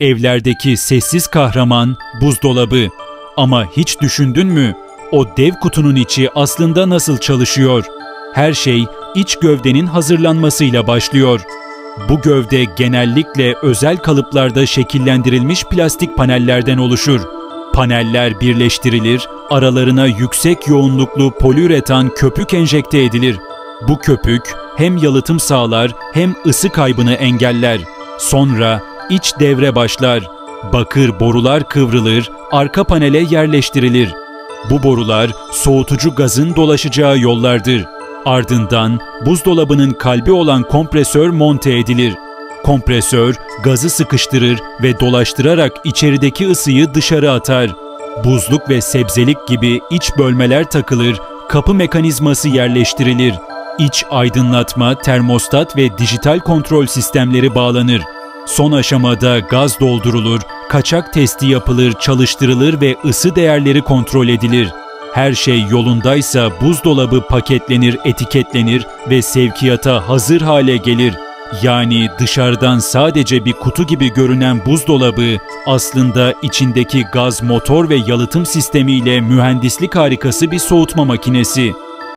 Evlerdeki sessiz kahraman buzdolabı. Ama hiç düşündün mü? O dev kutunun içi aslında nasıl çalışıyor? Her şey iç gövdenin hazırlanmasıyla başlıyor. Bu gövde genellikle özel kalıplarda şekillendirilmiş plastik panellerden oluşur. Paneller birleştirilir, aralarına yüksek yoğunluklu poliüretan köpük enjekte edilir. Bu köpük hem yalıtım sağlar hem ısı kaybını engeller. Sonra iç devre başlar. Bakır borular kıvrılır, arka panele yerleştirilir. Bu borular soğutucu gazın dolaşacağı yollardır. Ardından buzdolabının kalbi olan kompresör monte edilir. Kompresör gazı sıkıştırır ve dolaştırarak içerideki ısıyı dışarı atar. Buzluk ve sebzelik gibi iç bölmeler takılır, kapı mekanizması yerleştirilir. İç aydınlatma, termostat ve dijital kontrol sistemleri bağlanır. Son aşamada gaz doldurulur, kaçak testi yapılır, çalıştırılır ve ısı değerleri kontrol edilir. Her şey yolundaysa buzdolabı paketlenir, etiketlenir ve sevkiyata hazır hale gelir. Yani dışarıdan sadece bir kutu gibi görünen buzdolabı aslında içindeki gaz motor ve yalıtım sistemiyle mühendislik harikası bir soğutma makinesi.